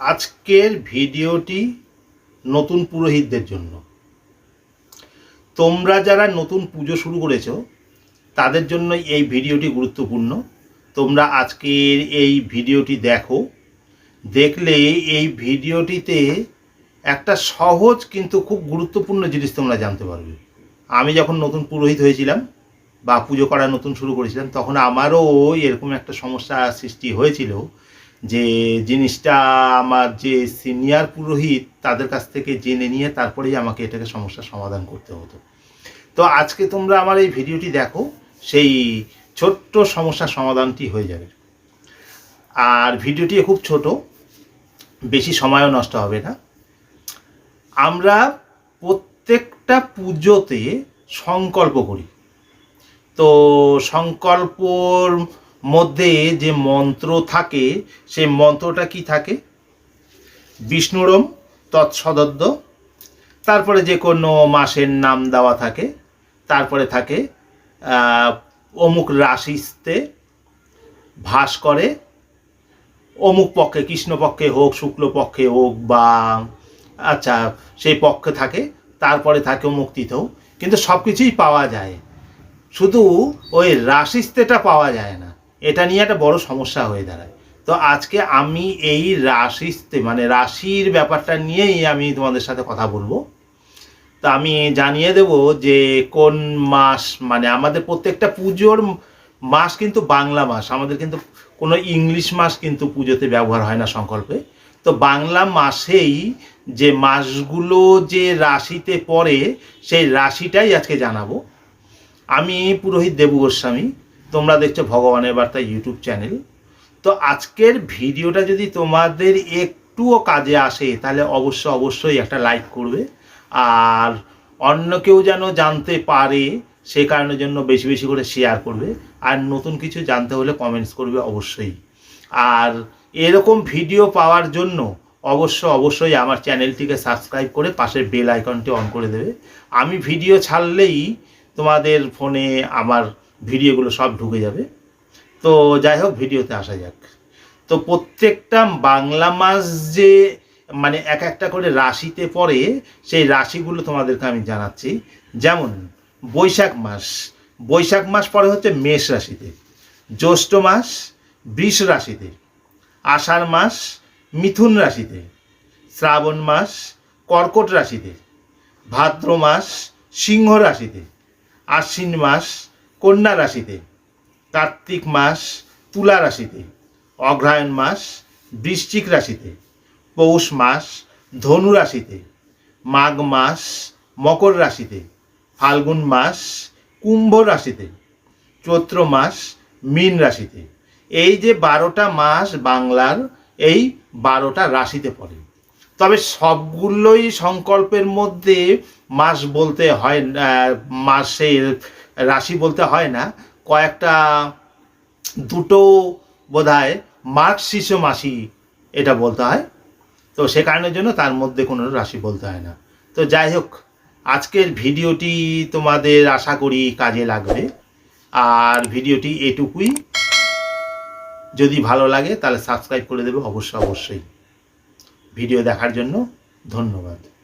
আজকের ভিডিওটি নতুন পুরোহিতদের জন্য। তোমরা যারা নতুন পুজো শুরু করেছ, তাদের জন্য এই ভিডিওটি গুরুত্বপূর্ণ। তোমরা আজকের এই ভিডিওটি দেখো। দেখলে এই ভিডিওটিতে একটা সহজ কিন্তু খুব গুরুত্বপূর্ণ জিনিস তোমরা জানতে পারবে। আমি যখন নতুন পুরোহিত হয়েছিলাম বা পুজো করা নতুন শুরু করেছিলাম, তখন আমারও এরকম একটা সমস্যা সৃষ্টি হয়েছিল যে জিনিসটা আমার যে সিনিয়র পুরোহিত তাদের কাছ থেকে জেনে নিয়ে তারপরেই আমাকে এটাকে সমস্যার সমাধান করতে হতো। তো আজকে তোমরা আমার এই ভিডিওটি দেখো, সেই ছোট্ট সমস্যার সমাধানটি হয়ে যাবে। আর ভিডিওটি খুব ছোট, বেশি সময়ও নষ্ট হবে না। আমরা প্রত্যেকটা পুজোতে সংকল্প করি। তো সংকল্পর মধ্যে যে মন্ত্র থাকে, সেই মন্ত্রটা কি থাকে? বিষ্ণুরম তৎসদদ্য তারপরে যে কোনো মাসের নাম দেওয়া থাকে, তারপরে থাকে অমুক রাশিতে ভাস করে, অমুক পক্ষে কৃষ্ণ পক্ষে হোক শুক্ল পক্ষে হোক বা আচ্ছা সেই পক্ষে থাকে, তারপরে থাকে মুক্তিতেও কিন্তু সব কিছুই পাওয়া যায়। শুধু ওই রাশিস্তেটা পাওয়া যায় না। এটা নিয়ে একটা বড় সমস্যা হয়ে দাঁড়ায়। তো আজকে আমি এই রাশিস্তে মানে রাশির ব্যাপারটা নিয়েই আমি তোমাদের সাথে কথা বলব। তো আমি জানিয়ে দেব যে কোন মাস মানে আমাদের প্রত্যেকটা পুজোর মাস কিন্তু বাংলা মাস। আমাদের কিন্তু কোনো ইংলিশ মাস কিন্তু পুজোতে ব্যবহার হয় না সংকল্পে। তো বাংলা মাসেই যে মাসগুলো যে রাশিতে পড়ে, সেই রাশিটাই আজকে জানাব। আমি পুরোহিত দেবু গোস্বামী তোমরা দেখছ ভগবানের বার্তা ইউটিউব চ্যানেল। তো আজকের ভিডিওটা যদি তোমাদের একটুও কাজে আসে, তাহলে অবশ্য অবশ্যই একটা লাইক করবে। আর অন্য কেউ যেন জানতে পারে, সে কারণের জন্য বেশি বেশি করে শেয়ার করবে। আর নতুন কিছু জানতে হলে কমেন্টস করবে অবশ্যই। আর এরকম ভিডিও পাওয়ার জন্য অবশ্য অবশ্যই আমার চ্যানেলটিকে সাবস্ক্রাইব করে পাশের বেল আইকনটি অন করে দেবে। আমি ভিডিও ছাড়লেই তোমাদের ফোনে আমার ভিডিওগুলো সব ঢুকে যাবে। তো যাই হোক, ভিডিওতে আসা যাক। তো প্রত্যেকটা বাংলা মাস যে মানে এক একটা করে রাশিতে পড়ে, সেই রাশিগুলো তোমাদেরকে আমি জানাচ্ছি। যেমন, বৈশাখ মাস। বৈশাখ মাস পরে হচ্ছে মেষ রাশিতে। জ্যৈষ্ঠ মাস, বৃষ রাশিতে। আষাঢ় মাস, মিথুন রাশিতে। শ্রাবণ মাস, কর্কট রাশিতে। ভাদ্র মাস, সিংহ রাশিতে। আশ্বিন মাস কন্যা রাশিতে, কার্তিক মাস, তুলা রাশিতে, অগ্রহায়ণ মাস, বৃশ্চিক রাশিতে, পৌষ মাস, ধনু রাশিতে, মাঘ মাস, মকর রাশিতে, ফাল্গুন মাস, কুম্ভ রাশিতে, চৈত্র মাস, মীন রাশিতে। এই যে বারোটা মাস বাংলার, এই বারোটা রাশিতে পড়ে। তবে সবগুলোই সংকল্পের মধ্যে মাস বলতে হয় মাসের রাশি বলতে হয় না, কয়েকটা দুটো বোধ বোধহয় মার্কশিস মাসি এটা বলতে হয়। তো সে কারণের জন্য তার মধ্যে কোনো রাশি বলতে হয় না। তো যাই হোক, আজকের ভিডিওটি তোমাদের আশা করি কাজে লাগবে। আর ভিডিওটি এটুকুই। যদি ভালো লাগে তাহলে সাবস্ক্রাইব করে দেবে অবশ্যই অবশ্যই। ভিডিও দেখার জন্য ধন্যবাদ।